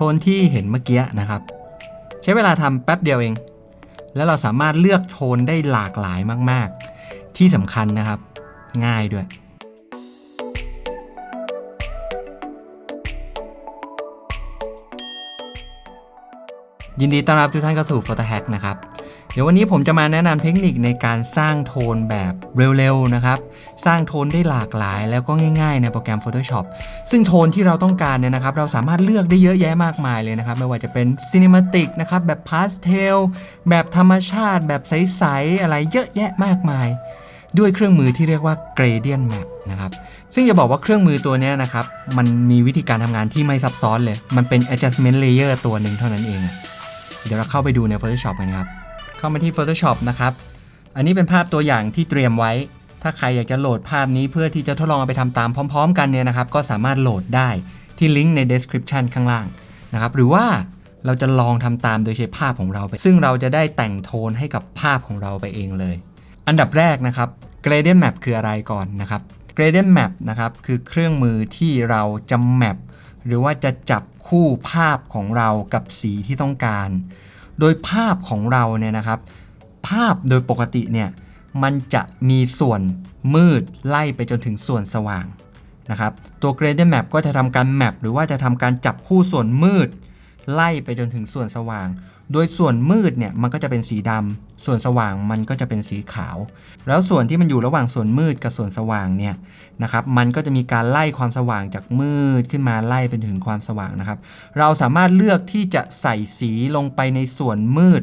โทนที่เห็นเมื่อกี้นะครับ ใช้เวลาทำแป๊บเดียวเอง แล้วเราสามารถเลือกโทนได้หลากหลายมาก ๆ ที่สำคัญนะครับ ง่ายด้วยยินดีต้อนรับทุกท่านเข้าสู่ Photo Hack นะครับ ดี๋ยววันนี้ผมจะมาแนะนำเทคนิคในการสร้างโทนแบบเร็วๆนะครับ สร้างโทนได้หลากหลายแล้วก็ง่ายๆในโปรแกรม Photoshop ซึ่งโทนที่เราต้องการเนี่ยนะครับ เราสามารถเลือกได้เยอะแยะมากมายเลยนะครับ ไม่ว่าจะเป็น Cinematic นะครับ แบบพาสเทลแบบธรรมชาติ แบบใสๆอะไรเยอะแยะมากมาย ด้วยเครื่องมือที่เรียกว่า Gradient Map นะครับซึ่งจะบอกว่าเครื่องมือตัวนี้นะครับ มันมีวิธีการทำงานที่ไม่ซับซ้อนเลย มันเป็น adjustment layer ตัวหนึ่งเท่านั้นเอง เดี๋ยวเราเข้าไปดูใน Photoshop กันครับ เข้ามาที่ Photoshop นะครับ อันนี้เป็นภาพตัวอย่างที่เตรียมไว้ ถ้าใครอยากจะโหลดภาพนี้เพื่อที่จะทดลองเอาไปทำตามพร้อม ๆ กันเนี่ยนะครับ ก็สามารถโหลดได้ที่ลิงก์ใน description ข้างล่างนะครับ หรือว่าเราจะลองทำตามโดยใช้ภาพของเราไป ซึ่งเราจะได้แต่งโทนให้กับภาพของเราไปเองเลย อันดับแรกนะครับ gradient map คืออะไรก่อนนะครับ gradient map นะครับคือเครื่องมือที่เราจะ map หรือว่าจะจับคู่ภาพของเรากับสีที่ต้องการ โดยภาพของเราเนี่ยนะครับ ภาพโดยปกติเนี่ยมันจะมีส่วนมืดไล่ไปจนถึงส่วนสว่างนะครับตัว gradient map ก็จะทำการ map หรือว่าจะทำการจับคู่ส่วนมืด ไล่ไปจนถึงส่วนสว่าง โดยส่วนมืดเนี่ยมันก็จะเป็นสีดำส่วนสว่างมันก็จะเป็นสีขาว แล้วส่วนที่มันอยู่ระหว่างส่วนมืดกับส่วนสว่างเนี่ยนะครับ มันก็จะมีการไล่ความสว่างจากมืดขึ้นมาไล่ไปถึงความสว่างนะครับ เราสามารถเลือกที่จะใส่สีลงไปในส่วนมืด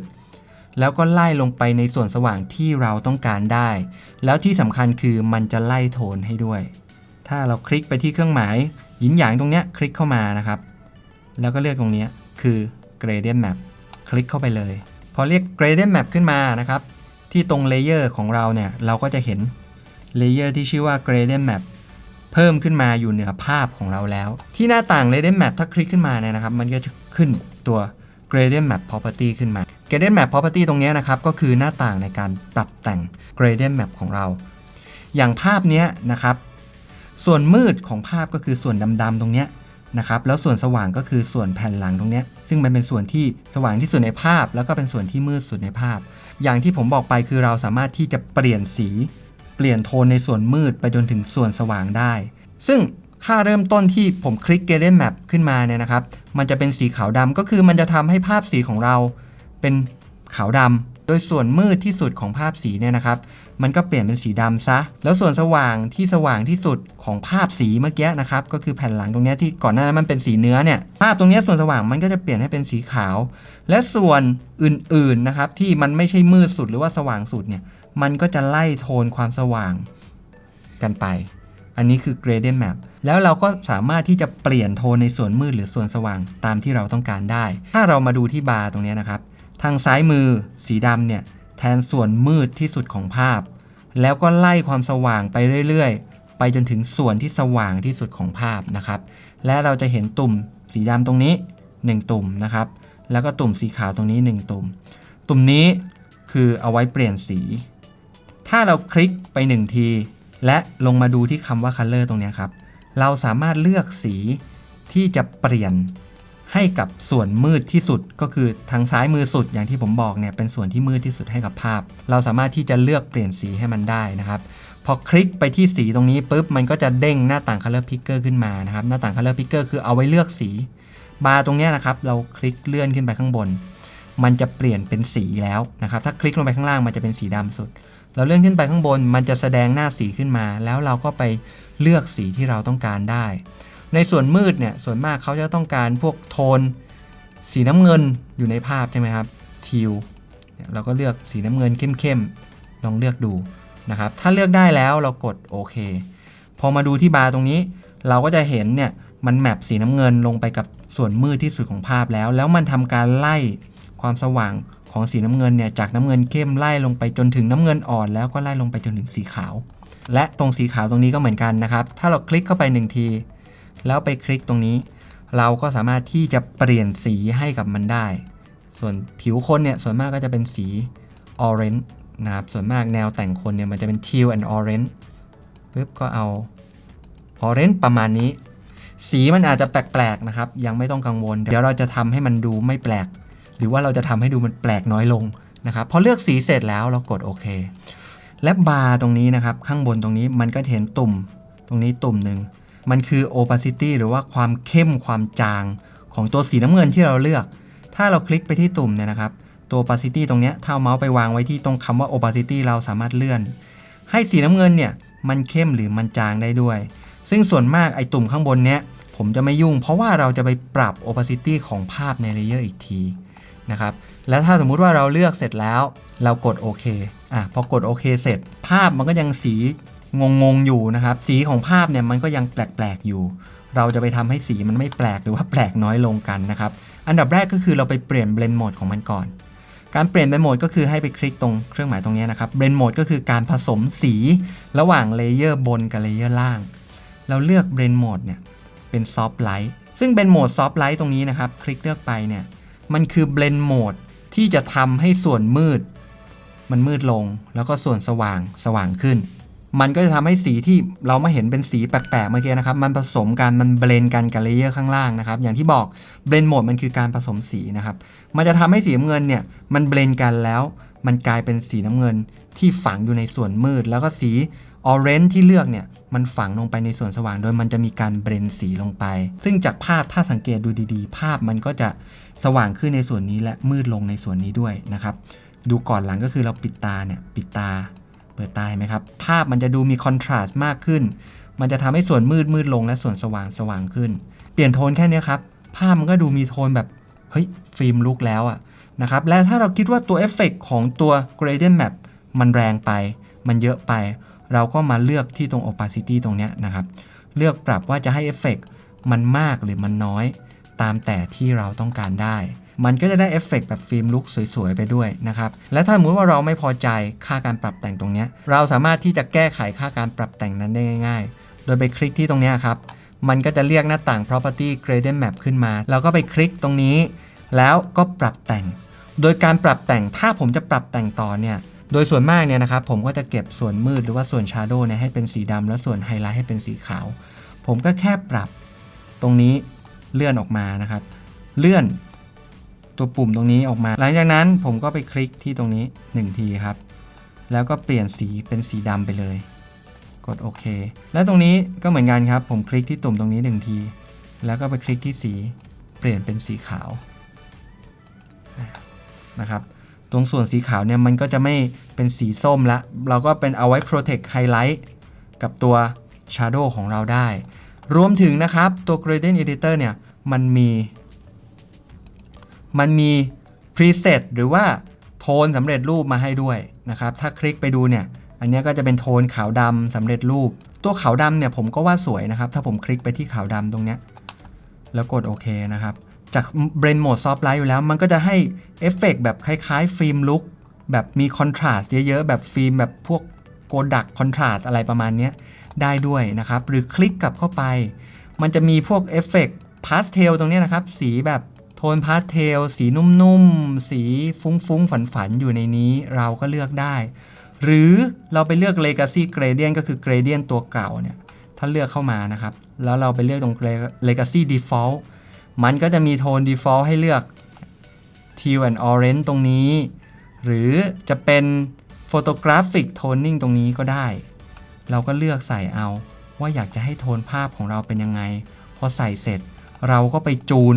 แล้วก็ไล่ลงไปในส่วนสว่างที่เราต้องการได้ แล้วที่สำคัญคือมันจะไล่โทนให้ด้วย ถ้าเราคลิกไปที่เครื่องหมายหยินหยางตรงเนี้ยคลิกเข้ามานะครับ แล้วก็เลือกตรงเนี้ย คือ gradient map คลิกเข้าไปเลย พอเรียก gradient map ขึ้นมานะครับ ที่ตรงเลเยอร์ของเราเนี่ย เราก็จะเห็นเลเยอร์ที่ชื่อว่า gradient map เพิ่มขึ้นมาอยู่เหนือภาพของเราแล้ว ที่หน้าต่าง gradient map ถ้าคลิกขึ้นมาเนี่ยนะครับ มันก็จะขึ้นตัว gradient map property ขึ้นมา gradient map property ตรงนี้นะครับ ก็คือหน้าต่างในการปรับแต่ง gradient map ของเรา อย่างภาพนี้นะครับ ส่วนมืดของภาพก็คือส่วนดำๆตรงนี้ นะครับแล้วส่วนสว่างก็คือส่วนแผ่นหลังตรงนี้ซึ่งมันเป็นส่วนที่สว่างที่สุดในภาพ แล้วก็เป็นส่วนที่มืดสุดในภาพ อย่างที่ผมบอกไปคือเราสามารถที่จะเปลี่ยนสีเปลี่ยนโทนในส่วนมืดไปจนถึงส่วนสว่างได้ ซึ่งค่าเริ่มต้นที่ผมคลิก Gradient Map ขึ้นมาเนี่ยนะครับ มันจะเป็นสีขาวดำก็คือมันจะทำให้ภาพสีของเราเป็นขาวดำโดยส่วนมืดที่สุดของภาพสีเนี่ยนะครับ มันก็เปลี่ยนเป็นสีดำซะ แล้วส่วนสว่างที่สว่างที่สุดของภาพสีเมื่อกี้นะครับ ก็คือแผ่นหลังตรงนี้ที่ก่อนหน้านั้นมันเป็นสีเนื้อเนี่ย ภาพตรงนี้ส่วนสว่างมันก็จะเปลี่ยนให้เป็นสีขาว และส่วนอื่นๆนะครับที่มันไม่ใช่มืดสุดหรือว่าสว่างสุดเนี่ย มันก็จะไล่โทนความสว่างกันไป อันนี้คือ gradient map แล้วเราก็สามารถที่จะเปลี่ยนโทนในส่วนมืดหรือส่วนสว่างตามที่เราต้องการได้ ถ้าเรามาดูที่บาร์ตรงนี้นะครับ ทางซ้ายมือสีดำเนี่ย นส่วนมืดที่สุดของภาพ แล้วก็ไล่ความสว่างไปเรื่อยๆ ไปจนถึงส่วนที่สว่างที่สุดของภาพนะครับ และเราจะเห็นตุ่มสีดำตรงนี้ 1 ตุ่มนะครับ แล้วก็ตุ่มสีขาวตรงนี้ 1 ตุ่ม ตุ่มนี้คือเอาไว้เปลี่ยนสี ถ้าเราคลิกไป 1 ที และลงมาดูที่คำว่า color ตรงนี้ครับ เราสามารถเลือกสีที่จะเปลี่ยน ให้กับส่วนมืดที่สุดก็คือทางซ้ายมือสุดอย่างที่ผมบอกเนี่ยเป็นส่วนที่มืดที่สุดให้กับภาพ เราสามารถที่จะเลือกเปลี่ยนสีให้มันได้นะครับพอคลิกไปที่สีตรงนี้ปุ๊บมันก็จะเด้งหน้าต่าง color picker ขึ้นมานะครับ หน้าต่าง color picker คือเอาไว้เลือกสีบาร์ตรงนี้นะครับเราคลิกเลื่อนขึ้นไปข้างบน มันจะเปลี่ยนเป็นสีแล้วนะครับ ถ้าคลิกลงไปข้างล่างมันจะเป็นสีดำสุด เราเลื่อนขึ้นไปข้างบน มันจะแสดงหน้าสีขึ้นมา แล้วเราก็ไปเลือกสีที่เราต้องการได้ ในส่วนมืดเนี่ยส่วนมากเขาจะต้องการพวกโทน สีน้ำเงินอยู่ในภาพใช่ไหมครับทิวเราก็เลือกสีน้ำเงินเข้มๆลองเลือกดูนะครับถ้าเลือกได้แล้วเรากดโอเคพอมาดูที่บาร์ตรงนี้ เราก็จะเห็นเนี่ยมันแมปสีน้ำเงินลงไปกับส่วนมืดที่สุดของภาพแล้ว แล้วมันทำการไล่ความสว่างของสีน้ำเงินเนี่ยจากน้ำเงินเข้มไล่ลงไปจนถึงน้ำเงินอ่อนแล้วก็ไล่ลงไปจนถึงสีขาว และตรงสีขาวตรงนี้ก็เหมือนกันนะครับ ถ้าเราคลิกเข้าไปหนึ่งที แล้วไปคลิกตรงนี้ เราก็สามารถที่จะเปลี่ยนสีให้กับมันได้ ส่วนผิวคนเนี่ยส่วนมากก็จะเป็นสี orange นะครับส่วนมากแนวแต่งคนเนี่ยมันจะเป็น teal and orange ปึ๊บก็เอา orange ประมาณนี้ สีมันอาจจะแปลกๆนะครับ ยังไม่ต้องกังวล เดี๋ยวเราจะทำให้มันดูไม่แปลก หรือว่าเราจะทำให้ดูมันแปลกน้อยลงนะครับพอเลือกสีเสร็จแล้วเรากดโอเค และบาร์ตรงนี้นะครับ ข้างบนตรงนี้มันก็เห็นตุ่มตรงนี้ตุ่มหนึ่ง มันคือ opacity หรือว่าความเข้มความจางของตัวสีน้ำเงินที่เราเลือก ถ้าเราคลิกไปที่ตุ่มเนี่ยนะครับ ตัว opacity ตรงเนี้ยถ้าเอาเมาส์ไปวางไว้ที่ตรงคำว่า opacity เราสามารถเลื่อน ให้สีน้ำเงินเนี่ยมันเข้มหรือมันจางได้ด้วย ซึ่งส่วนมากไอ้ตุ่มข้างบนเนี้ยผมจะไม่ยุ่ง เพราะว่าเราจะไปปรับ opacity ของภาพในเลเยอร์อีกทีนะครับ แล้วถ้าสมมุติว่าเราเลือกเสร็จแล้ว เรากดโอเคอะพอกดโอเคเสร็จ ภาพมันก็ยังสี งงๆอยู่นะครับ สีของภาพเนี่ยมันก็ยังแปลกๆอยู่ เราจะไปทำให้สีมันไม่แปลกหรือว่าแปลกน้อยลงกันนะครับ อันดับแรกก็คือเราไปเปลี่ยนเบลนด์โหมดของมันก่อน การเปลี่ยนเบลนด์โหมดก็คือให้ไปคลิกตรงเครื่องหมายตรงนี้นะครับเบลนด์โหมดก็คือการผสมสีระหว่างเลเยอร์บนกับเลเยอร์ล่าง เราเลือกเบลนด์โหมดเนี่ยเป็นซอฟต์ไลท์ซึ่งเบลนด์โหมดซอฟต์ไลท์ตรงนี้นะครับ คลิกเลือกไปเนี่ยมันคือเบลนด์โหมดที่จะทำให้ส่วนมืด มันมืดลง แล้วก็ส่วนสว่างสว่างขึ้น มันก็จะทำให้สีที่เรามาเห็นเป็นสีแปลกๆเมื่อกี้นะครับ มันผสมกัน มันเบลนกันกับเลเยอร์ข้างล่างนะครับ อย่างที่บอกเบลนโหมดมันคือการผสมสีนะครับ มันจะทำให้สีน้ำเงินเนี่ย มันเบลนกันแล้ว มันกลายเป็นสีน้ำเงินที่ฝังอยู่ในส่วนมืด แล้วก็สีออเรนจ์ที่เลือกเนี่ย มันฝังลงไปในส่วนสว่าง โดยมันจะมีการเบลนสีลงไป ซึ่งจากภาพถ้าสังเกตดูดีๆ ภาพมันก็จะสว่างขึ้นในส่วนนี้และมืดลงในส่วนนี้ด้วยนะครับ ดูก่อนหลังก็คือเราปิดตาเนี่ย ปิดตา เปิดตาเห็นไหมครับ ภาพมันจะดูมีคอนทราสต์มากขึ้น มันจะทำให้ส่วนมืดมืดลงและส่วนสว่างสว่างขึ้น เปลี่ยนโทนแค่นี้ครับ ภาพมันก็ดูมีโทนแบบเฮ้ยฟิล์มลุกแล้วอะนะครับ และถ้าเราคิดว่าตัวเอฟเฟกของตัว gradient map มันแรงไป มันเยอะไป เราก็มาเลือกที่ตรง opacity ตรงนี้นะครับ เลือกปรับว่าจะให้เอฟเฟกมันมากหรือมันน้อย ตามแต่ที่เราต้องการได้ มันก็จะได้เอฟเฟกต์แบบฟิล์มลุกสวยๆ ไปด้วยนะครับ และถ้าสมมติว่าเราไม่พอใจค่าการปรับแต่งตรงนี้ เราสามารถที่จะแก้ไขค่าการปรับแต่งนั้นได้ง่าย ๆ โดยไปคลิกที่ตรงนี้ครับ มันก็จะเรียกหน้าต่าง property gradient map ขึ้นมา เราก็ไปคลิกตรงนี้ แล้วก็ปรับแต่ง โดยการปรับแต่ง ถ้าผมจะปรับแต่งต่อเนี่ยโดยส่วนมากเนี่ยนะครับผมก็จะเก็บส่วนมืดหรือว่าส่วน shadow เนี่ยให้เป็นสีดำแล้วส่วนไฮไลท์ให้เป็นสีขาว ผมก็แค่ปรับตรงนี้เลื่อนออกมานะครับ เลื่อน ตัวปุ่มตรงนี้ออกมา หลังจากนั้นผมก็ไปคลิกที่ตรงนี้ 1 ทีครับ แล้วก็เปลี่ยนสีเป็นสีดำไปเลย กดโอเค แล้วตรงนี้ก็เหมือนกันครับ ผมคลิกที่ตุ่มตรงนี้ 1 ที แล้วก็ไปคลิกที่สี เปลี่ยนเป็นสีขาวนะครับ ตรงส่วนสีขาวเนี่ยมันก็จะไม่เป็นสีส้มละ เราก็เป็นเอาไว้ protect highlight กับตัว shadow ของเราได้ รวมถึงนะครับตัว gradient editor เนี่ยมันมี มันมี preset หรือว่าโทนสำเร็จรูปมาให้ด้วยนะครับ ถ้าคลิกไปดูเนี่ย อันนี้ก็จะเป็นโทนขาวดำสำเร็จรูป ตัวขาวดำเนี่ยผมก็ว่าสวยนะครับ ถ้าผมคลิกไปที่ขาวดำตรงเนี้ยแล้วกดโอเคนะครับ จาก Blend Mode Soft Light อยู่แล้ว มันก็จะให้เอฟเฟกต์แบบคล้ายๆ ฟิล์มลุกแบบมีคอนทราสต์เยอะๆ แบบฟิล์มแบบพวกโกดักคอนทราสต์อะไรประมาณนี้ได้ด้วยนะครับ หรือคลิกกลับเข้าไป มันจะมีพวกเอฟเฟกต์พาสเทลตรงนี้นะครับ สีแบบ นพาสเทล สีนุ่มๆ สีฟุ้งๆ ฝันๆ อยู่ในนี้เราก็เลือกได้ หรือเราไปเลือก Legacy Gradient ก็คือ Gradient ตัวเก่าเนี่ย ถ้าเลือกเข้ามานะครับ แล้วเราไปเลือกตรง Legacy Default มันก็จะมีโทน Default ให้เลือก Teal and Orange ตรงนี้ หรือจะเป็น Photographic Toning ตรงนี้ก็ได้ เราก็เลือกใส่เอาว่าอยากจะให้โทนภาพของเราเป็นยังไง พอใส่เสร็จเราก็ไปจูน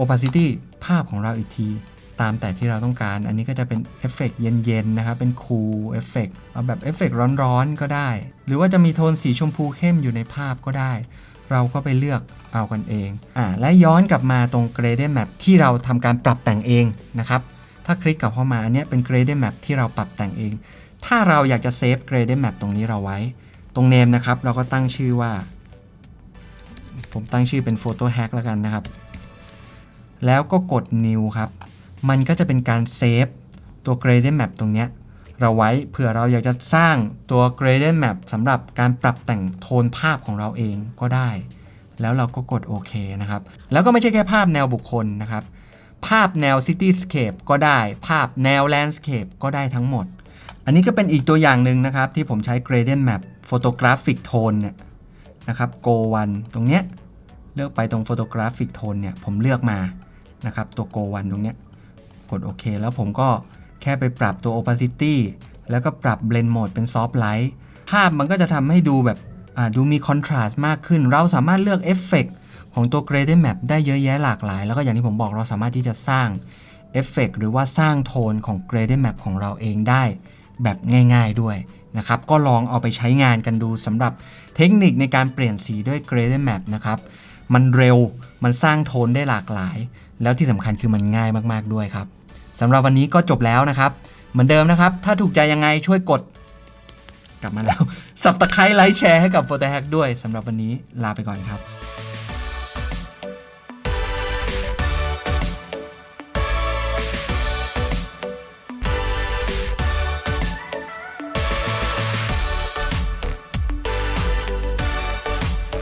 opacity ภาพของเราอีกที ตามแต่ที่เราต้องการ อันนี้ก็จะเป็นเอฟเฟกเย็นๆนะครับ เป็นคูลเอฟเฟกเอาแบบเอฟเฟกร้อนๆ ก็ได้ หรือว่าจะมีโทนสีชมพูเข้มอยู่ในภาพก็ได้ เราก็ไปเลือกเอากันเองอ่าและย้อนกลับมาตรง gradient map ที่เราทำการปรับแต่งเองนะครับ ถ้าคลิกกลับเข้ามาอันนี้เป็น gradient map ที่เราปรับแต่งเอง ถ้าเราอยากจะเซฟ gradient map ตรงนี้เราไว้ ตรง name นะครับ เราก็ตั้งชื่อว่า ผมตั้งชื่อเป็น photo hack แล้วกันนะครับ แล้วก็กด new ครับ มันก็จะเป็นการเซฟตัว gradient map ตรงเนี้ยเราไว้เผื่อเราอยากจะสร้างตัว gradient map สำหรับการปรับแต่งโทนภาพของเราเองก็ได้ แล้วเราก็กดโอเคนะครับ แล้วก็ไม่ใช่แค่ภาพแนวบุคคลนะครับ ภาพแนว cityscape ก็ได้ ภาพแนว landscape ก็ได้ทั้งหมด อันนี้ก็เป็นอีกตัวอย่างหนึ่งนะครับ ที่ผมใช้ gradient map photographic tone เนี่ยนะครับ go one ตรงเนี้ยเลือกไปตรง photographic tone เนี่ยผมเลือกมา นะครับตัว go one ตรงเนี้ยกดโอเค แล้วผมก็แค่ไปปรับตัว opacity แล้วก็ปรับ blend mode เป็น soft light ภาพมันก็จะทำให้ดูแบบดูมี contrast มากขึ้น เราสามารถเลือกเอฟเฟกของตัว gradient map ได้เยอะแยะหลากหลาย แล้วก็อย่างที่ผมบอกเราสามารถที่จะสร้างเอฟเฟกหรือว่าสร้างโทนของ gradient map ของเราเองได้แบบง่าย ๆด้วยนะครับ ก็ลองเอาไปใช้งานกันดูสำหรับเทคนิคในการเปลี่ยนสีด้วย gradient map นะครับ มันเร็ว มันสร้างโทนได้หลากหลาย แล้วที่สำคัญคือมันง่ายมากๆด้วยครับสำหรับวันนี้ก็จบแล้วนะครับ เหมือนเดิมนะครับ ถ้าถูกใจยังไงช่วยกด กลับมาแล้วสับตะไคร้ไลค์แชร์ให้กับโฟ t ต h ฮกด้วยสำหรับวันนี้ลาไปก่อนครับ